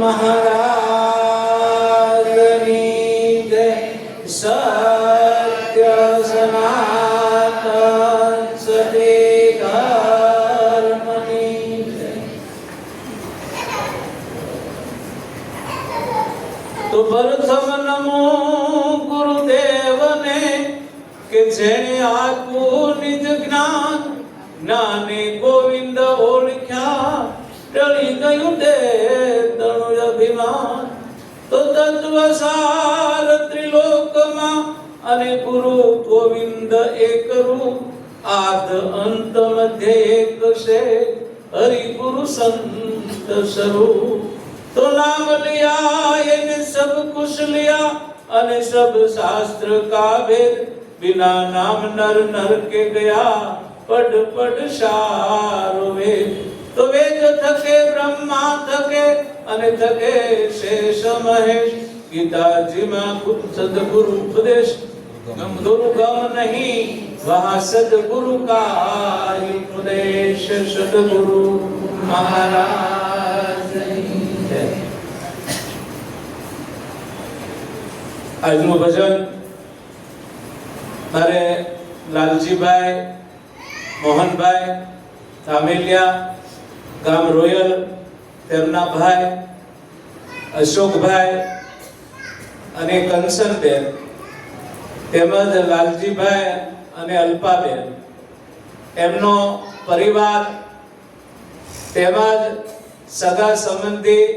મહારાજની તત્વ સાર ત્રિલોકમાં અને ગુરુ ગોવિંદ એક રૂપ આદ અંત મધ્ય એક છે હરિ ગુરુ સંત સ્વરૂપ તો નામ लिया એને સબ કુશ लिया અને સબ શાસ્ત્ર કા ભેદ બિના નામ નર નર કે ગયા પડ પડ સારો વેદ તો વેદ થકે બ્રહ્મા થકે અને થકે શેષ મહેશ. ગીતાજીમાં ખુદ સદગુરુ ઉપદેશ. ગુરુ ગમ નહીં, વહા સદગુરુ કા ઉપદેશ. સદગુરુ મહારાજ. આજનું ભજન મારે લાલજીભાઈ, મોહનભાઈ ધામેલિયા ગામ રોયલ, તેમના ભાઈ, અશોકભાઈ અને કંસનબેન તેમજ લાલજીભાઈ અને અલ્પાબેન. એમનો પરિવાર તેમજ સગા સંબંધી,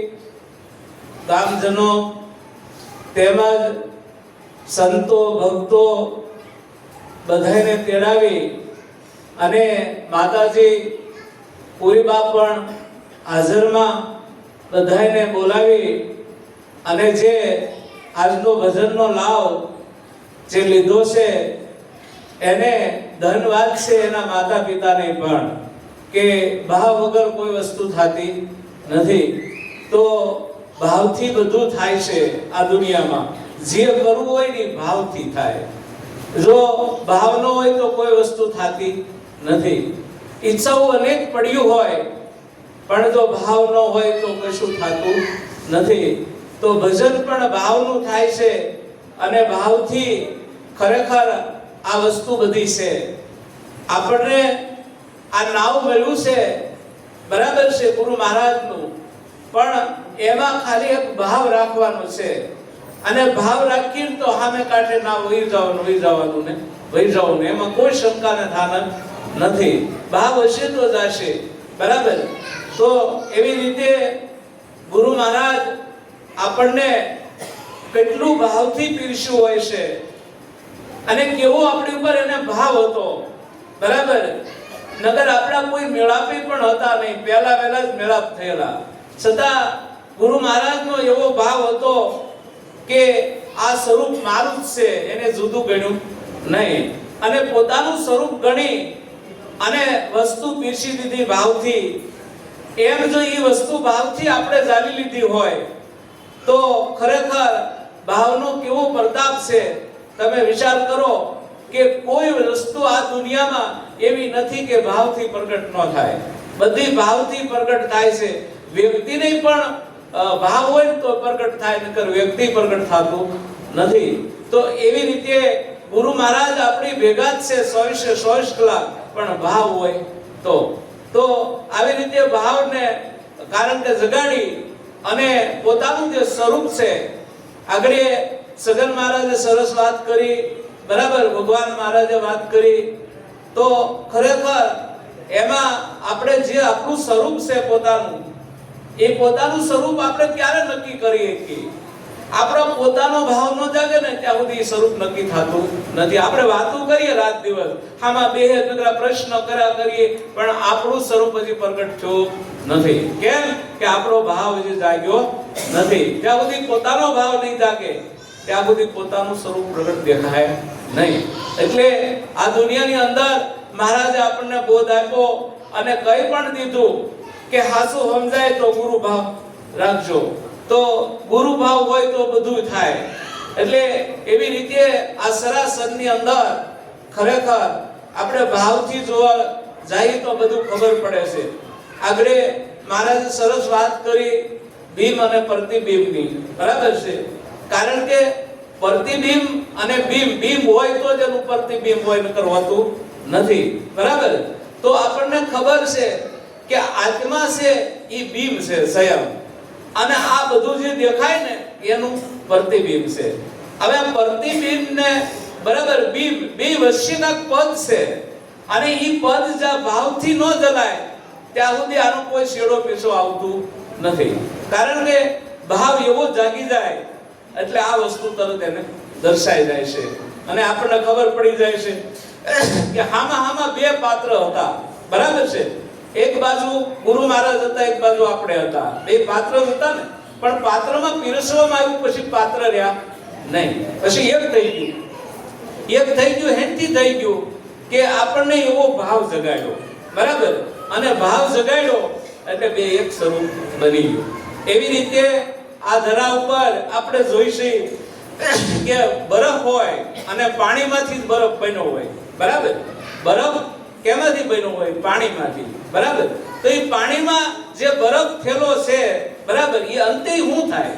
ગામજનો તેમજ સંતો, ભક્તો બધાને તેડાવી અને માતાજી પૂરીબા પણ હાજરમાં બધાને બોલાવી અને જે આજનો ભજનનો લાભ જે લીધો છે, એને ધનવાદ છે એના માતા પિતાને પણ, કે ભાવ વગર કોઈ વસ્તુ થતી નથી. તો ભાવથી બધું થાય છે આ દુનિયામાં. જે કરવું હોય ને ભાવથી થાય. જો ભાવ ન હોય તો કોઈ વસ્તુ થતી નથી. ઈચ્છાઓ અનેક પડ્યું હોય, પણ જો ભાવ ન હોય તો કશું થતું નથી. તો ભજન પણ ભાવનું થાય છે અને ભાવથી ખરેખર આ વસ્તુ બધી છે. આપણને આ નાવ મળ્યું છે, બરાબર છે ગુરુ મહારાજનું, પણ એમાં ખાલી એક ભાવ રાખવાનો છે. અને ભાવ રાખીને તો સામે કાંઠે ના વહી જવાનું વહી જવાનું ને, વહી જવાનું એમાં કોઈ શંકા ને થાન નથી. ભાવ હશે તો જ હશે બરાબર? તો એવી રીતે ગુરુ મહારાજ આપણને કેટલું ભાવથી પીરસ્યું હોય છે. અને કેવો આપણી ઉપર એને ભાવ હતો. બરાબર? નગર આપણા કોઈ મેળાપી પણ હતા નહીં. પહેલા વહેલા જ મેળાપ થયેલા. છતાં ગુરુ મહારાજનો એવો ભાવ હતો કે આ સ્વરૂપ મારું જ છે. એને જુદું ગણ્યું નહીં. અને પોતાનું સ્વરૂપ ગણી અને વસ્તુ પીરસી દીધી ભાવથી. એમ જો એ વસ્તુ ભાવથી આપણે જાણી લીધી હોય, તો ખરેખર ભાવનો કેવો પ્રતાપ છે? તમે વિચાર કરો કે કોઈ વસ્તુ આ દુનિયામાં એવી નથી કે ભાવથી પ્રગટ ન થાય. બધી ભાવથી પ્રગટ થાય છે. વ્યક્તિને પણ ભાવ હોય તો પ્રગટ થાય, નકર વ્યક્તિ પ્રગટ થતું નથી. તો એવી રીતે ગુરુ મહારાજ આપણી ભેગા જ છે ચોવીસે ચોવીસ કલાક. પણ ભાવ હોય તો. તો આવી રીતે ભાવને કારણ કે જગાડી અને પોતાનું જે સ્વરૂપ છે, આગળ સગન મહારાજે સરસ વાત કરી, બરાબર, ભગવાન મહારાજે વાત કરી. તો ખરેખર એમાં આપણે જે આપણું સ્વરૂપ છે પોતાનું, એ પોતાનું સ્વરૂપ આપણે ક્યારે નક્કી કરીએ કે આપણો પોતાનો ભાવ ન જાગે ને ત્યાં સુધી સ્વરૂપ નક્કી થતું નથી. આપણે વાતો કરીએ રાત દિવસ. આમાં બે નકરા પ્રશ્ન કર્યા કરીએ, પણ આપણું સ્વરૂપ હજી પ્રગટ થયું નથી. કેમ? કે આપણો ભાવ હજી જાગ્યો નથી. ત્યાં સુધી પોતાનો ભાવ નહીં જાગે, ત્યાં સુધી પોતાનું સ્વરૂપ પ્રગટ દેખાય નહીં. એટલે આ દુનિયાની અંદર મહારાજે આપણને બોધ આપ્યો અને કઈ પણ દીધું કે હાસુ સમજાય તો ગુરુ ભાવ રાખજો. તો ગુરુ ભાવ હોય તો બધું થાય. એટલે એવી રીતે આ સરાસરની અંદર ખરેખર આપણે ભાવથી જોવા જઈએ તો બધું ખબર પડે છે. આગળ મહારાજે સરસ વાત કરી ભીમ અને પ્રતિબિંબની. બરાબર છે? કારણ કે પ્રતિબિંબ અને ભીમ ભીમ હોય તો જ એનું પ્રતિબિંબ હોય નકર હોતું નથી. બરાબર? તો આપણને ખબર છે કે આત્મા છે એ ભીમ છે, સ્વયં. અને આ બધું જે દેખાય ને, એનું પ્રતિબિંબ છે. હવે આ પ્રતિબિંબને, બરાબર બિંબ બે વસ્તીના પદ છે. અને એ પદ જ્યાં ભાવથી ન જલાય, ત્યાં સુધી આનો કોઈ શેડો પીછો આવતું નથી. કારણ કે ભાવ એવો જાગી જાય, એટલે આ વસ્તુ તરત એને દર્શાઈ જાય છે. અને આપણને ખબર પડી જાય છે કે હામાં હામાં બે પાત્ર હતા. બરાબર છે? એક બાજુ ગુરુ મહારાજ હતા, એક બાજુ આપણે હતા. બે પાત્ર હતા ને. પણ પાત્રમાં પીરસવામાં આવ્યું, પછી પાત્ર રહ્યા નહીં. પછી એક થઈ ગયું. એક થઈ ગયું, હેનથી થઈ ગયું કે આપણને એવો ભાવ જગાડ્યો. બરાબર? અને ભાવ જગાડ્યો એટલે બે એક સ્વરૂપ બની ગયું. એવી રીતે આ ધરા ઉપર આપણે જોઈશું કે બરફ હોય અને પાણીમાંથી જ બરફ બન્યો હોય. બરાબર? બરફ કેમાંથી બન્યું હોય પાણીમાંથી, બરાબર? તો એ પાણીમાં જે બરફ થયેલો છે, બરાબર, એ અંતે શું થાય?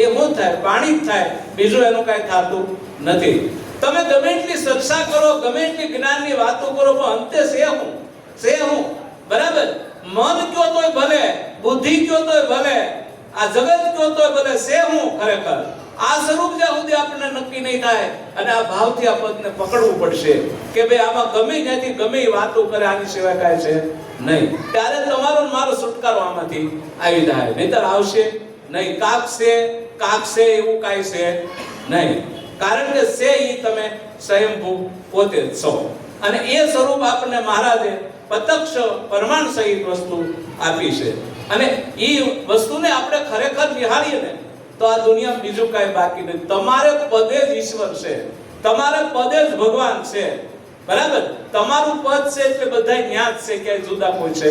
એ શું થાય? પાણી જ થાય. બીજું એનું કાંઈ થતું નથી. તમે ગમે એટલી સત્સા કરો, ગમે એટલી જ્ઞાનની વાતો કરો, પણ અંતે છે હું છે હું બરાબર? મન કયો તોય ભલે, બુદ્ધિ કયો તોય ભલે આ જગત તોય ભલે છે હું ખરેખર. આ સ્વરૂપ જ્યાં સુધી આપણને નક્કી નહીં થાય અને આ ભાવથી આ પદને પકડવું પડશે કે ભાઈ આમાં ગમે ત્યાંથી ગમે વાતો કરે, આની સિવાય કાંઈ છે? નહીં. ત્યારે તમારો મારો છુટકારો આમાંથી આવી જાય. નહીતર આવશે? નહીં. કાક છે? કાક છે એવું કાંઈ છે? નહીં. કારણ કે છે એ તમે સ્વયંભૂ પોતે જ છો. અને એ સ્વરૂપ આપણને મહારાજે પ્રત્યક્ષ પરમાણ સહિત વસ્તુ આપી છે. અને એ વસ્તુને આપણે ખરેખર નિહાળીએ ને, તો આ દુનિયા બીજું કાંઈ બાકી નથી. તમારે પદે જ ઈશ્વર છે. તમારે પદે જ ભગવાન છે. બરાબર? તમારું પદ છે એટલે બધા જ છે, ક્યાંય જુદા કોઈ છે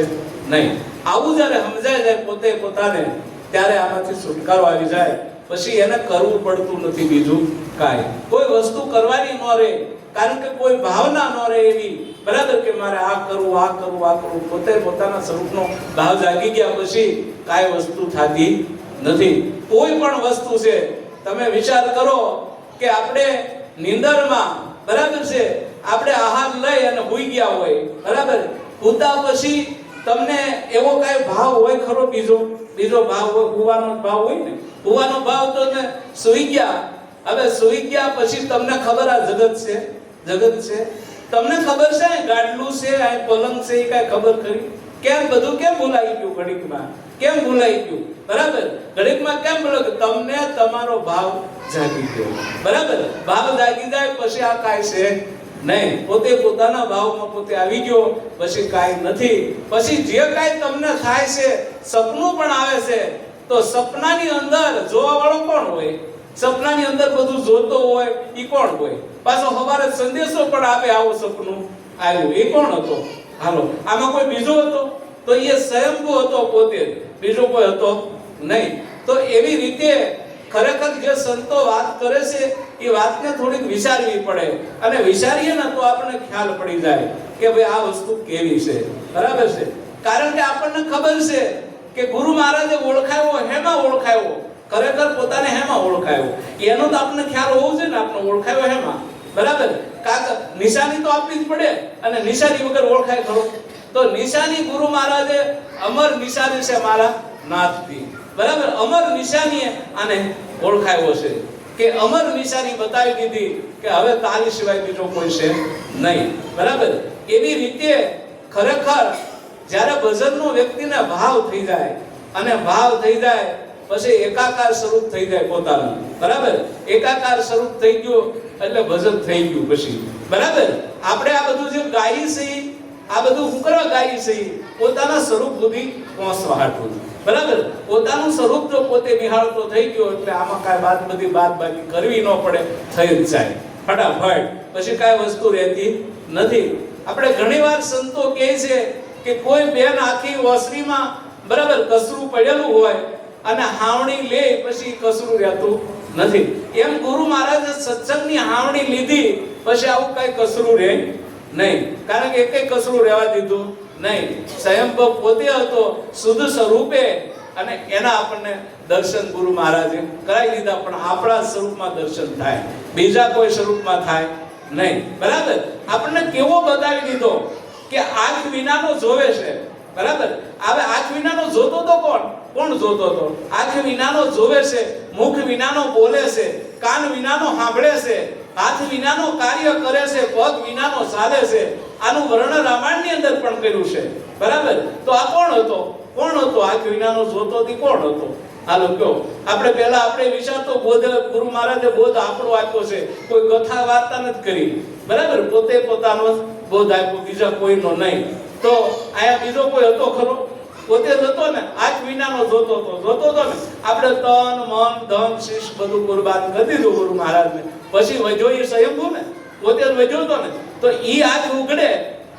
નહીં. આવું જ્યારે સમજાય જાય પોતે પોતાને, ત્યારે આમાંથી છુટકારો આવી જાય. પછી એને કરવું પડતું નથી બીજું કાંઈ. કોઈ વસ્તુ કરવાની ન રહે, કારણ કે કોઈ ભાવના ન રહે એવી. બરાબર કે મારે આ કરવું આ કરવું આ કરવું. પોતે પોતાના સ્વરૂપનો ભાવ જાગી ગયા પછી કાંઈ વસ્તુ થતી નથી. કોઈ પણ વસ્તુ છે, તમે વિચાર કરો કે આપણે નિંદરમાં, બરાબર છે, આપણે આહાર લઈ અને હોઈ ગયા હોય, બરાબર? ભૂતા પછી તમને એવો કાંઈ ભાવ હોય ખરો? બીજો બીજો ભાવ હોય હુવાનો ભાવ હોય ને? હુવાનો ભાવ તો ને સુઈ ગયા. હવે સુઈ ગયા પછી તમને ખબર આ જગત છે? જગત છે? તમને ખબર છે ગાડલું છે, આ પલંગ છે, એ કાંઈ ખબર ખરી? કેમ બધું કેમ ભૂલાઈ ગયું ઘડીકમાં? કેમ ભૂલાઈ ગયું? બરાબર? ઘડીકમાં કેમ ભૂલાઈ તમને તમારો ભાવ જાગી ગયો. બરાબર? ભાવ જાગી જાય પછી આ કાંઈ છે નહીં. પોતે પોતાના ભાવમાં પોતે આવી ગયો, પછી કાંઈ નથી. પછી જે કાંઈ તમને થાય છે, સપનું પણ આવે છે તો સપનાની અંદર જોવા વાળો કોણ હોય? સપનાની અંદર બધું જોતો હોય એ કોણ હોય? પાછો સવારે સંદેશો પણ આપે આવો સપનું આવ્યું. એ કોણ હતો? હાલો, આમાં કોઈ બીજો હતો? તો એ સ્વયંભુ હતો પોતે બીજો કોઈ હતો નહીં. તો એવી રીતે ખરેખર જે સંતો વાત કરે છે, એ વાતને થોડીક વિચારવી પડે. અને વિચારીએ ને તો આપણને ખ્યાલ પડી જાય કે ભાઈ આ વસ્તુ કેવી છે? બરાબર છે? કારણ કે આપણને ખબર છે કે ગુરુ મહારાજે ઓળખાયો, હેમાં ઓળખાયો? ખરેખર પોતાને હેમાં ઓળખાયો? એનો તો આપણને ખ્યાલ હોવો જોઈએ ને આપણે ઓળખાયો હેમાં. બરાબર? કાક નિશાની તો આપવી જ પડે અને નિશાની વગર ઓળખાય ખરો. તો નિશાની ગુરુ મહારાજે અમર નિશાની છે મારા નાથથી. બરાબર? અમર નિશાનીએ આને ઓળખાયો છે. કે અમર નિશાની બતાવી દીધી કે હવે તારી સિવાય બીજો કોઈ છે નહીં. બરાબર? એવી રીતે ખરેખર જ્યારે ભજનનો વ્યક્તિને ભાવ થઈ જાય અને ભાવ થઈ જાય, પછી એકાકાર સ્વરૂપ થઈ જાય પોતાનું. બરાબર? એકાકાર સ્વરૂપ થઈ ગયો એટલે ભજન થઈ ગયું પછી. બરાબર? આપણે આ બધું જે ગાઈ છે, આ બધું હું કરવા ગાઈ છે, પોતાના સ્વરૂપ સુધી પહોંચવા હાટું. બરાબર? પોતાનું સ્વરૂપ જો પોતે નિહાળતો થઈ ગયો એટલે આમાં કાંઈ બાદ બધી બાદ બાકી કરવી ન પડે, થઈ જ જાય. ફટાફટ. પછી કાંઈ વસ્તુ રહેતી નથી. આપણે ઘણીવાર સંતો કહે છે કે કોઈ બેન આખી ઓસરીમાં બરાબર કસરું પડેલું હોય અને હાવણી લે પછી કસરું રહેતું નથી. એમ ગુરુ મહારાજે સત્સંગની હાવણી લીધી, પછી આવું કઈ કસરું રહે નહીં. કારણ કે એકેય કસરું રહેવા દીધું નહીં. સ્વયંભવ પોતે હતો, શુદ્ધ સ્વરૂપે, અને એના આપણને દર્શન ગુરુ મહારાજે કરાવી દીધા, પણ આપણા સ્વરૂપમાં દર્શન થાય. બીજા કોઈ સ્વરૂપમાં થાય નહીં. બરાબર? આપણને કેવો બતાવી દીધો? કે આંખ વિનાનો જોવે છે? બરાબર? હવે આંખ વિનાનો જોતો તો કોણ? કોણ જોતો તો? આંખ વિનાનો જોવે છે, મુખ વિનાનો બોલે છે, કાન વિનાનો સાંભળે છે, હાથ વિનાનો કાર્ય કરે છે, પગ વિનાનો ચાલે છે. આનું વર્ણન રામાયણની અંદર પણ કર્યું છે. બરાબર? તો આ કોણ હતો? કોણ હતો આંખ વિનાનો જોતો થી કોણ હતો? હાલો કયો આપણે પહેલા આપણે વિચારતો બોધ, ગુરુ મહારાજે બોધ આપણો આપ્યો છે. કોઈ કથા વાર્તા નથી કરી. બરાબર? પોતે પોતાનો બોધ આપ્યો, બીજા કોઈનો નહીં. તો અહીંયા બીજો કોઈ હતો ખરો? પોતે જતો ને આંખ વિનાનો જોતો હતો. જોતો હતો ને, આપણે તન, મન, ધન શીશ બધું કુરબાન કરી દીધું ગુરુ મહારાજને. પછી વજો એ સ્વયંભૂ ને? પોતે જ વધ્યો હતો ને? તો ઈ આજ ઉગડે,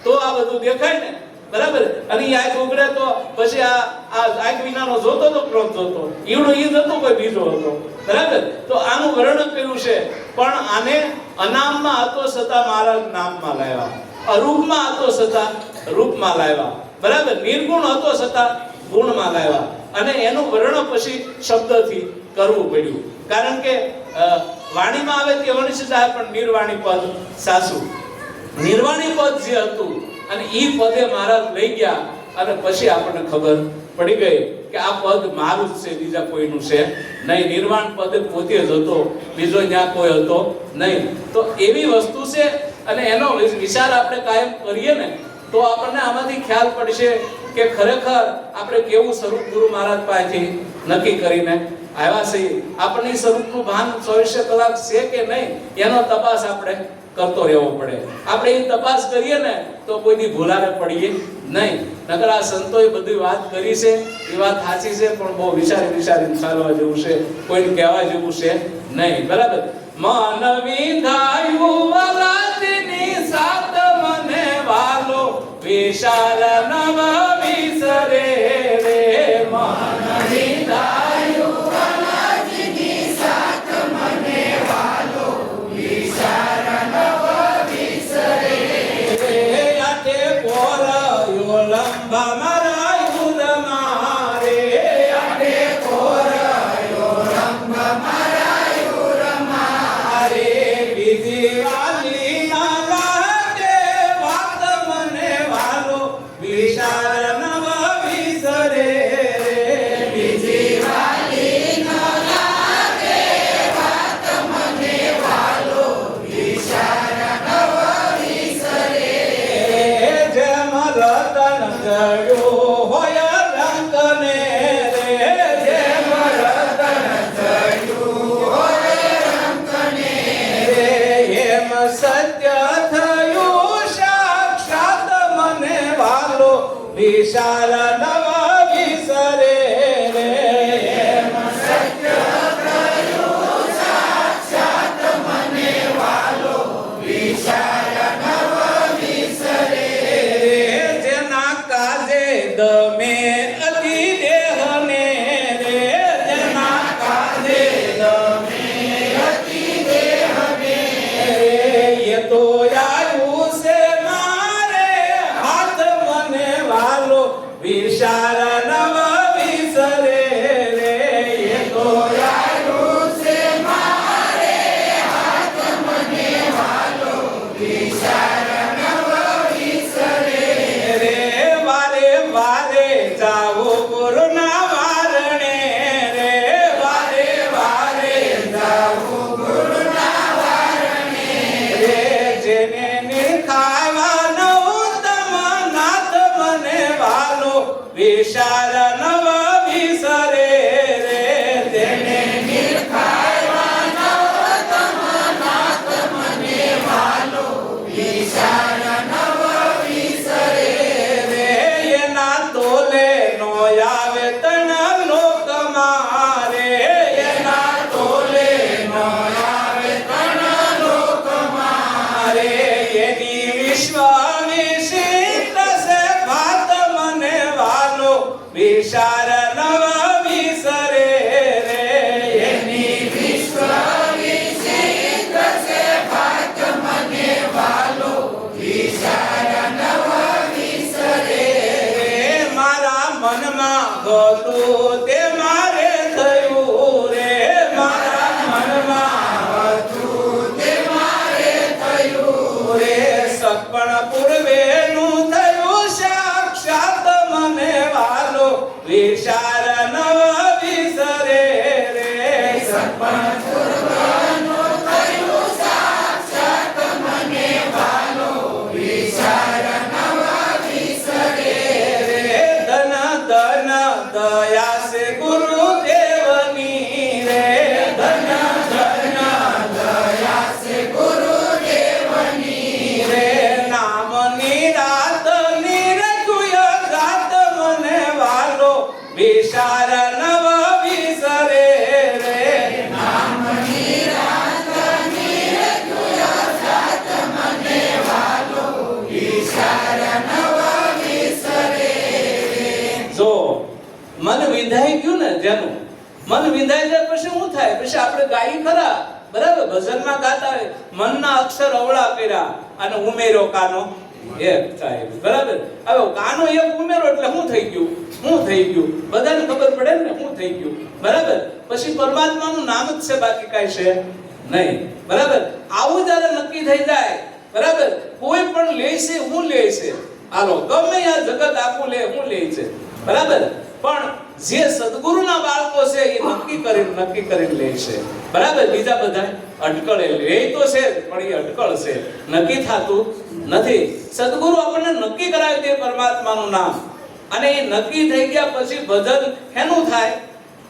તો આ બધું દેખાય ને? બરાબર? અને ઈ આંખ ઉગડે તો પછી આ આ આંખ વિનાનો જોતો તો ક્રોધ જોતો. ઈવડો ઈ જ હતો કોઈ બીજો હતો? બરાબર? તો આનું વર્ણન કર્યું છે. પણ આને અનામમાં હતો છતાં મહારાજ નામમાં લાવ્યા. અરૂપમાં હતો છતાં રૂપમાં લાવ્યા. બરાબર? નિર્ગુણ હતો છતાં ગુણમાં લાવ્યા. અને એનું વર્ણન પછી શબ્દથી કરવું પડ્યું. કારણ કે વાણીમાં આવે તે વણિષ્ઠ પણ નિર્વાણી પદ સાસુ. નિર્વાણી પદ જે હતું, અને એ પદે મહારાજ લઈ ગયા, અને પછી આપણને ખબર પડી ગઈ કે આ પદ મારું જ છે, બીજા કોઈનું છે નહીં. નિર્વાણ પદ પોતે જ હતો, બીજો ત્યાં કોઈ હતો નહીં. તો એવી વસ્તુ છે અને એનો વિચાર આપણે કાયમ કરીએ ને, તો આપણને આમાંથી ખ્યાલ પડશે કે ખરેખર આપણે કેવું સ્વરૂપ ગુરુ મહારાજ પાસેથી નક્કી કરીને આવ્યા છીએ. આપણને સ્વરૂપનું ભાન ચોવીસે કલાક છે કે નહીં, એનો તપાસ આપણે કરતો રહેવો પડે. આપણે એ તપાસ કરીએ ને, તો કોઈની ભૂલાને પડીએ નહીં. નકર આ સંતોએ બધી વાત કરી છે, એ વાત સાચી છે, પણ બહુ વિચારી વિચારીને ચાલવા જેવું છે, કોઈને કહેવા જેવું છે નહીં. બરાબર? મન વિધાયું વિશાલ નવ વિસરે સત્ય થયું સાક્ષાત મને વાલો વિશાલ Vishara ગાઈ ખરા? બરાબર? ભજનમાં ગાતા હોય. મનના અક્ષર અવળા કર્યા અને ઉમેરો કાનો એક થાય. બરાબર? હવે કાનો એક ઉમેરો એટલે શું થઈ ગયું? શું થઈ ગયું? બધાને ખબર પડે ને શું થઈ ગયું? બરાબર? પછી પરમાત્માનું નામ જ છે, બાકી કાંઈ છે નહીં. બરાબર? આવું જ્યારે નક્કી થઈ જાય, બરાબર? કોઈ પણ લે છે, હું લે છે. હાલો, ગમે આ જગત આખું લે, હું લે છે. બરાબર? પણ જે સદગુરુના બાળકો છે એ નક્કી કરીને નક્કી કરીને લે છે. બરાબર? બીજા બધા અટકળ લે. તો છે પણ એ અટકળ છે. નક્કી થતું નથી. સદગુરુ આપણને નક્કી કરાવી દે પરમાત્માનું નામ. અને એ નક્કી થઈ ગયા પછી ભજન એનું થાય?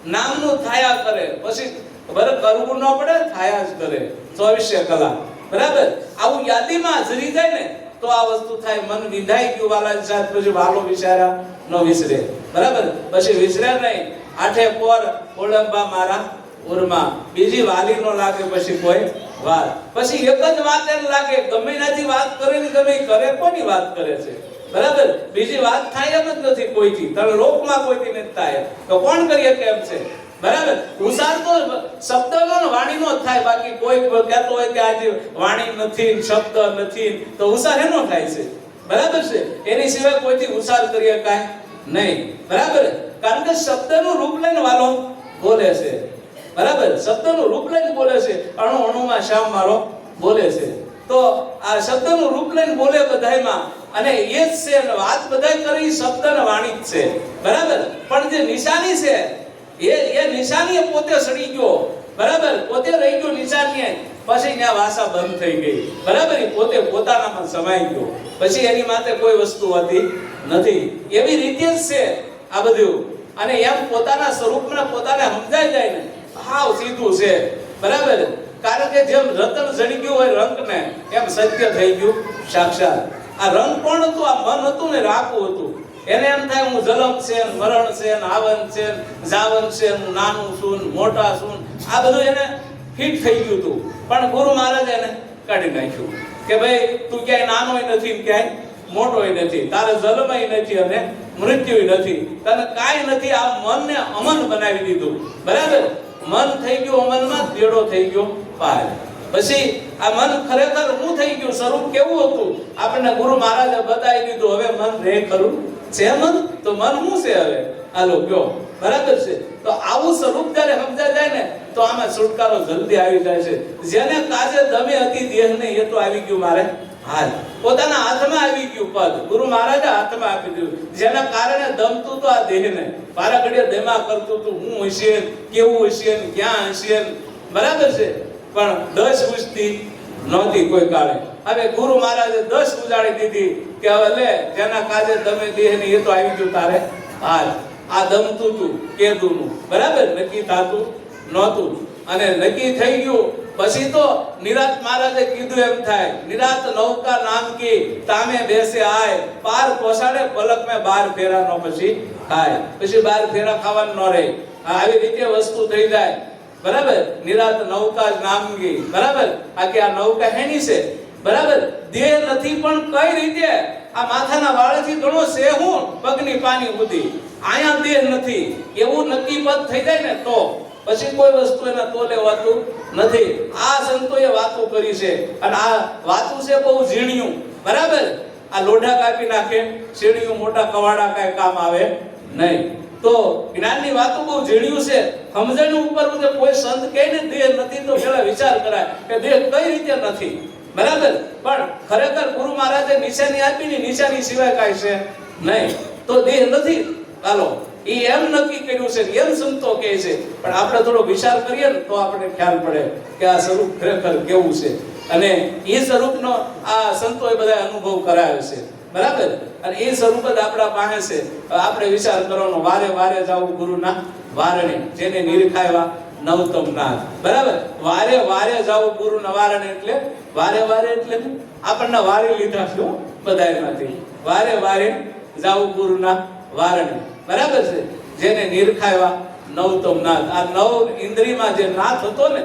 નામનું થાયા કરે. પછી બરાબર કરવું ન પડે, થાયા જ કરે. ચોવીસે કલાક. બરાબર? આવું યાદીમાં હાજરી જાય ને. તો આ વસ્તુ થાય, મન વિંધાઈ ગયું વાલા સાથ પછી વાલો વિચારા નો વિસરે. બરાબર? પછી વિસરે નહીં. આઠે પોર ઓળંબા મારા ઉરમાં. બીજી વાલી નો લાગે પછી કોઈ વાત. પછી એક જ વાત એમ લાગે, ગમે એનાથી વાત કરે ને ગમે કરે, કોની વાત કરે છે? બરાબર? બીજી વાત થાય એમ જ નથી કોઈથી. ત્રણ લોકમાં કોઈથી નથી થાય. તો કોણ કરીએ કેમ છે? બરાબર? ઉસાર તો શબ્દનો વાણીનો જ થાય, બાકી કોઈ કહેતો હોય કે આજે વાણી નથી, શબ્દ નથી, તો ઉસાર એનો થાય છે. બરાબર છે? એની સિવાય કોઈથી ઉસાર કરી શકાય નહીં. બરાબર? કારણ કે શબ્દનું રૂપ લઈને વાલો બોલે છે. બરાબર? શબ્દનું રૂપ લઈને બોલે છે. અણુ અણુમાં શ્યામ મારો બોલે છે. તો આ શબ્દનું રૂપ લઈને બોલે બધાયમાં, અને એ જ છે વાત બધાય કરી શબ્દ ને વાણી જ છે. બરાબર? પણ જે નિશાની છે એ એ નિશાની પોતે સડી ગયો. બરાબર? પોતે રહી ગયો નિશાની પછી ત્યાં વાસા બંધ થઈ ગઈ. બરાબર? પોતે પોતાનામાં સમાઈ ગયો. પછી એની માથે કોઈ વસ્તુ હતી નથી. એવી રીતે જ છે આ બધું. અને એમ પોતાના સ્વરૂપને પોતાને સમજાઈ જાય ને, હાવ સીધું છે. બરાબર? કારણ કે જેમ રતન જડી ગયું હોય રંગને, એમ સત્ય થઈ ગયું, સાક્ષાત. આ રંગ પણ હતું આ મન હતું ને રાખવું હતું. એને એમ થાય, હું જલમ છે મરણ છે આવન છે જાવન છે હું નાનું છું મોટા છું આ બધું એને ફિટ થઈ ગયું હતું પણ ગુરુ મહારાજ એને કાઢી નાખ્યું કે ભાઈ, તું ક્યાંય નાનોય નથી ક્યાંય મોટોય નથી. તારે જલમય નથી અને મૃત્યુય નથી. તને કાંઈ નથી, આ મનને અમન બનાવી દીધું. બરાબર? મન થઈ ગયું અમનમાં દેડો થઈ ગયો પાર પછી આ મન ખરેખર શું થઈ ગયું? સ્વરૂપ કેવું હતું? આપણને ગુરુ મહારાજે બતાવી દીધું, હવે મન રે ખરું. છે મન તો મન શું છે હવે? હાલો કયો બરાબર છે? તો આવું સ્વરૂપ જ્યારે સમજાય જાય ને, તો આમાં છુટકારો જલ્દી આવી જાય છે. જેને કાજે દમે હતી દેહને એ તો આવી ગયું મારે? હાલ. પોતાના હાથમાં આવી ગયું પદ. ગુરુ મહારાજે હાથમાં આપી દીધું. જેના કારણે દમતું તો આ દેહને. પારા ઘડીએ દેમા કરતું તું. હું હશે કેવું હશે ક્યાં હશે. બરાબર છે? પણ દસ ઉજતી નહોતી કોઈ કાળે. હવે ગુરુ મહારાજે દસ ઉજાડી દીધી કે હવે લે, જેના કાજે તમે દેહ ને એ તો આવી ગયું તારે. હાલ, આ દમતું તું, કેદુનું. બરાબર? નક્કી થતું નહોતું. અને નક્કી થઈ ગયું. પછી તો નિરાત મહારાજે કીધું એમ થાય, નિરાત નૌકા નામ કી તામે બેસે આય. પાર પોસાડે પલક મેં બાર ફેરા નો પછી ખાય. પછી બાર ફેરા ખાવાનું ન રહે. આવી રીતે વસ્તુ થઈ જાય. બરાબર? નિરાત નૌકા નામગી. બરાબર? આ કે આ નૌકા હેની છે? બરાબર? દેહ નથી, પણ કઈ રીતે? આ માથાના વાળથી ઘણો છે હું પગની પાની ઉધી આયા દેહ નથી. એવું નક્કી પદ થઈ જાય ને તો. પછી કોઈ વસ્તુ એના તો વાતું નથી. આ સંતોએ વાતો કરી છે. અને આ વાતું છે બહુ ઝીણિયું. બરાબર? આ લોઢા કાપી નાખે. ઝીણિયું મોટા કવાડા કાંઈ કામ આવે નહીં. તો જ્ઞાનની વાતો બહુ ઝીણ્યું છે. સમજણ ઉપર બધે કોઈ સંત કહે ને દેહ નથી તો પેલા વિચાર કરાય કે દેહ કઈ રીતે નથી. બરાબર? પણ ખરેખર ગુરુ મહારાજે નિશાની આપી ને નિશાની સિવાય કાંઈ છે નહીં. તો દેહ નથી? હાલો. એ એમ નક્કી કર્યું છે એમ સંતો કહે છે. પણ આપણે થોડો વિચાર કરીએ ને તો આપણે ખ્યાલ પડે કે આ સ્વરૂપ ખરેખર કેવું છે. અને એ સ્વરૂપનો આ સંતોએ બધા અનુભવ કરાયો છે. બરાબર? અને એ સ્વરૂપ જ આપણા પાસે છે. આપણે વિચાર કરવાનો, વારે વારે જવું ગુરુના વારણે, જેને નિરખાયવા નવતમ નાથ બરાબર? વારે વારે જવું ગુરુ વારણે એટલે, વારે વારે એટલે? આપણને વારે લીધા હો, બધાયમાંથી. વારે વારે જાવું ગુરુના વારણે. બરાબર છે? જેને નિરખાયવા નવતમ નાથ આ નવ ઇન્દ્રિયમાં જે નાથ હતો ને,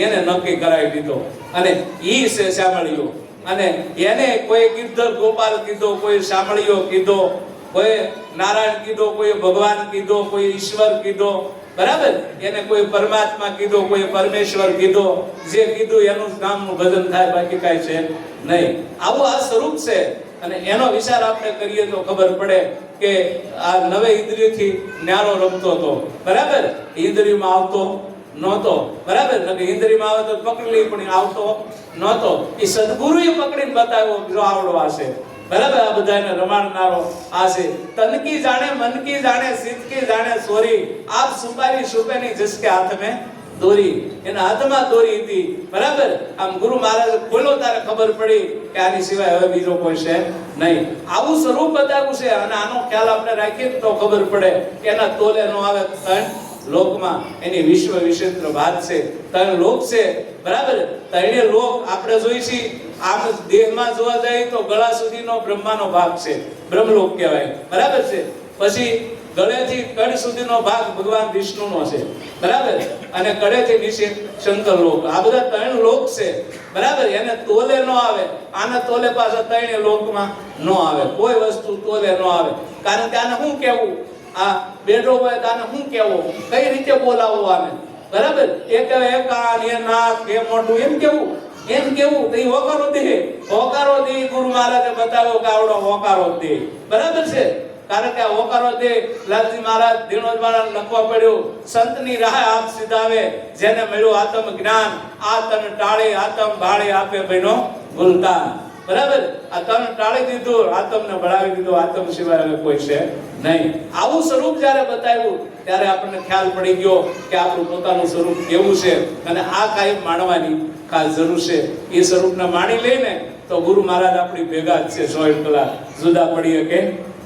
એને નક્કી કરાવી દીધો. અને ઈ છે શામળિયો અને એને કોઈ ગિરધર ગોપાલ કીધો, કોઈ સાંભળ્યો કીધો, કોઈ નારાયણ કીધો, કોઈ ભગવાન કીધો, કોઈ ઈશ્વર કીધો, બરાબર? એને કોઈ પરમાત્મા કીધો, કોઈ પરમેશ્વર કીધો, જે કીધું એનું નામ નામનું ભજન થાય, બાકી કાંઈ છે નહીં. આવું આ સ્વરૂપ છે. અને એનો વિચાર આપણે કરીએ તો ખબર પડે કે આ નવે ઇન્દ્રિયથી ન્યારો રમતો હતો. બરાબર? ઇન્દ્રિયમાં આવતો નહોતો. બરાબર? નકે ઇન્દ્રિયમાં આવે તો પકડી લઈ પણ આવતો નહોતો. એ સદગુરુએ પકડીને બતાવ્યો, જો આવડો આશે બરાબર? આ બધાને રમાડનારો આ છે. તનકી જાણે મનકી જાણે સિદ્ધકી જાણે, સોરી. આપ સુપારી સુપેની જસકે હાથ મેં દોરી. એના હાથમાં દોરી હતી. બરાબર? આમ ગુરુ મહારાજ ખોલો તારે ખબર પડી કે આની સિવાય હવે બીજો કોઈ છે નહીં. આવું સ્વરૂપ બતાવ્યું છે અને આનો ખ્યાલ આપણે રાખીએ તો ખબર પડે કે એના તોલે નો આવે ત્રણ લોકમાં એની વિશ્વ વિચિત્ર વાત છે. ત્રણ લોક છે. બરાબર? ત્રણે લોક આપણે જોઈ છીએ, આમ દેહમાં જોવા જાય તો ગળા સુધીનો બ્રહ્માનો ભાગ છે. બ્રહ્મલોક કહેવાય. બરાબર છે? પછી ગળેથી કડ સુધીનો ભાગ ભગવાન વિષ્ણુનો છે. બરાબર? અને કડેથી નીચે શંકર લોક આ બધા ત્રણ લોક છે. બરાબર? એને તોલે નો આવે. આના તોલે પાછા ત્રણે લોકમાં નો આવે. કોઈ વસ્તુ તોલે નો આવે. કારણ કે આને શું કહેવું? આ બેઠો હોય તાને શું કહેવું? કઈ રીતે બોલાવવું આને? બરાબર? એ કહેવાય એ નાક એ મોઢું એમ કેવું? એમ કેવું? તો એ હોકારો દે. હોકારો દે ગુરુ મહારાજે બતાવ્યો કે આવડો હોકારો દે. બરાબર છે? કારણ કે આ હોકારો દે, લાલજી મહારાજ ધીણોજ મહારાજ લખવા પડ્યું, સંતની રાહ આપ સીધાવે, જેને મળ્યું આત્મ જ્ઞાન, આ તન ટાળે આત્મ ભાળે આપે બહેનો ગુલતાન. બરાબર? આ તન ટાળી દીધું આત્મને ભળાવી દીધું આતમ સિવાય હવે કોઈ છે નહીં. આવું સ્વરૂપ જ્યારે બતાવ્યું, ત્યારે આપણને ખ્યાલ પડી ગયો કે આપણું પોતાનું સ્વરૂપ કેવું છે અને આ કાયમ માણવાની ખાસ જરૂર છે. એ સ્વરૂપને માણી લઈને તો ગુરુ મહારાજ આપણી ભેગા જ છે ચોવીસ કલાક. જુદા પડીએ કે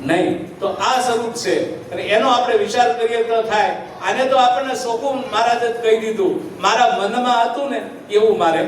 નહીં. તો આ સ્વરૂપ છે. અને એનો આપણે વિચાર કરીએ તો થાય. આને તો આપણને સોકું મહારાજ જ કહી દીધું. મારા મનમાં હતું ને, એવું મારે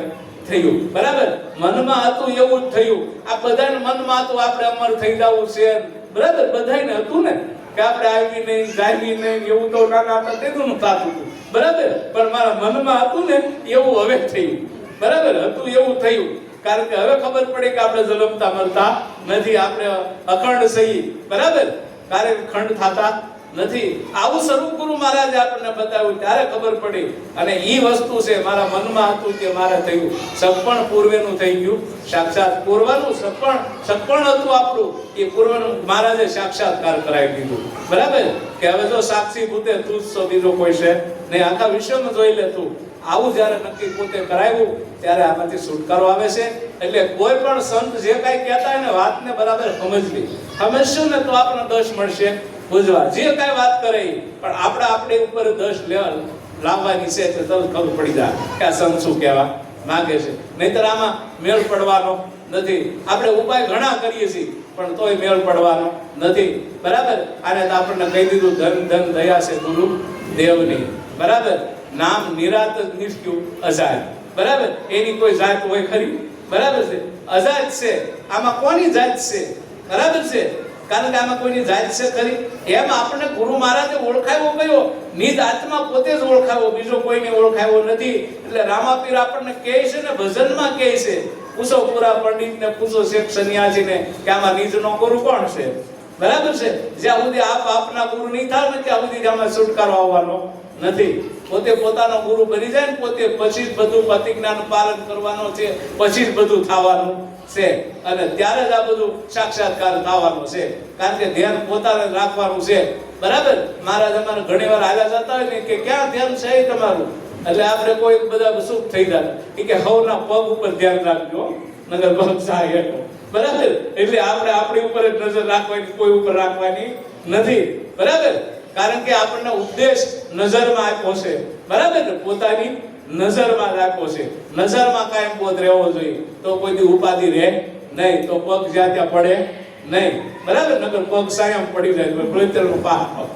થયું. બરાબર? મનમાં હતું એવું જ થયું. આ બધાને મનમાં હતું, આપણે અમર થઈ જવું છે બરાબર? બધાને હતું ને કે આપણે આવી નહીં જાવી નહીં, એવું તો નાના હતા તેનું થતું હતું. બરાબર? પણ મારા મનમાં હતું ને એવું હવે થયું. બરાબર? હતું એવું થયું. કારણ કે હવે ખબર પડી કે આપણે જલમતા મરતા નથી. આપણે અખંડ સહી. બરાબર? કારણ ખંડ થતા નથી. આવું સ્વરૂપ ગુરુ મહારાજે આપણને બતાવ્યું. ત્યારે ખબર પડી. અને એ વસ્તુ છે મારા મનમાં હતું કે મારે થયું. સપણ પૂર્વેનું થઈ ગયું. સાક્ષાત પૂર્વનું સપણ સપણ હતું આપણું. એ પૂર્વનું મહારાજે સાક્ષાત્કાર કરાવી દીધું. બરાબર? કે હવે જો સાક્ષી ભૂતે તું જ બીજો કોઈ છે નહીં. આખા વિશ્વમાં જોઈ લે તું. આવું જ્યારે નક્કી પોતે કરાવ્યું, ત્યારે આમાંથી છુટકારો આવે છે. એટલે કોઈ પણ સંત જે કાંઈ કહેતા હોય ને વાતને બરાબર સમજવી. સમજશું ને તો આપણને દોષ મળશે. બુજવા જે કઈ વાત કરે પણ આપણે આપણી ઉપર દસ લેવલ લાવવાની છે તો તમને ખબર પડી જાય કે આ સંત શું કહેવા માંગે છે. નહીતર આમાં મેળ પડવાનો નથી. આપણે ઉપાય ઘણા કરીએ છીએ, પણ તોય મેળ પડવાનો નથી. બરાબર? આને તો આપણને કહી દીધું, ધન ધન, દયા છે ગુરુ, દેવની. બરાબર? નામ નિરાત જ નિષ્ઠ્યું અજાત. બરાબર? એની કોઈ જાત હોય ખરી? બરાબર છે? અજાત છે. આમાં કોની જાત છે? બરાબર છે? કારણ કે આમાં કોઈની જાત છે ખરી? એમ આપણને ગુરુ મહારાજે ઓળખાવ્યો કયો? નિજ આત્મા પોતે જ ઓળખાવ્યો બીજો કોઈને ઓળખાવ્યો નથી. એટલે રામાપીર આપણને કહે છે ને, ભજનમાં કહે છે, પૂછો પુરા પંડિતને, પૂછો શેખ સન્યાસીને કે આમાં નિજનો ગુરુ કોણ છે? બરાબર છે? જ્યાં સુધી આપ આપના ગુરુ નહીં થાય ને, ત્યાં સુધી આમાં છુટકારો આવવાનો નથી. પોતે પોતાનો ગુરુ બની જાય ને પોતે પછી જ બધું પ્રતિજ્ઞાનું પાલન કરવાનો છે, પછી જ બધું થવાનું છે. અને ત્યારે જ આ બધું સાક્ષાત્કાર થવાનો છે. કારણ કે ધ્યાન પોતાને રાખવાનું છે. બરાબર? મહારાજ અમારે ઘણી વાર આવ્યા જતા હોય ને કે ક્યાં ધ્યાન છે તમારું? એટલે આપણે કોઈ બધા સુખ થઈ જાય. કે હવના પગ ઉપર ધ્યાન રાખજો નગર પગ સહાય બરાબર? એટલે આપણે આપણી ઉપર જ નજર રાખવાની, કોઈ ઉપર રાખવાની નથી. બરાબર? કારણ કે આપણને ઉપદેશ નજરમાં આપ્યો છે. બરાબર ને? પોતાની નજરમાં રાખો છે. નજરમાં કાયમ પોત રહેવો જોઈએ. તો કોઈ દી ઉપાધિ રહે નહીં. તો પગ જ્યાં ત્યાં પડે નહીં. બરાબર? નગર પગ સાયમ પડી જાય તો પ્રત્યરનો પાપ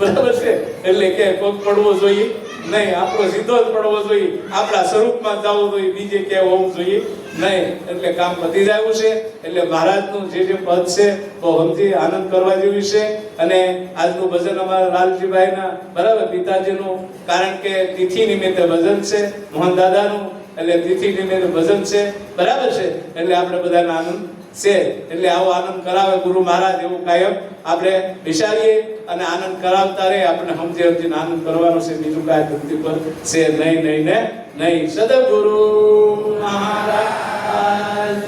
બરાબર છે? એટલે કે પગ પડવો જોઈએ નહીં. આપણો સીધો જ પડવો જોઈએ. આપણા સ્વરૂપમાં જવું જોઈએ. બીજે ક્યાં હોવું જોઈએ. નહીં, એટલે કામ પતી જાય છે. એટલે મહારાજનું જે જે પદ છે, બહુ સમજી આનંદ કરવા જેવું છે. અને આજનું ભજન અમારા લાલજીભાઈના બરાબર પિતાજીનું, કારણ કે તિથિ નિમિત્તે ભજન છે મોહન દાદાનું એટલે તિથિ નિમિત્તે ભજન છે. બરાબર છે? એટલે આપણે બધાને આનંદ છે. એટલે આવો આનંદ કરાવે ગુરુ મહારાજ એવું કાયમ આપણે વિચારીએ અને આનંદ કરાવતા રહે આપણે સમજી સમજીને આનંદ કરવાનો છે. બીજું કાંઈ ધરતી પર છે નહીં નહીં, ને નહીં. સદગુરુ મહારાજ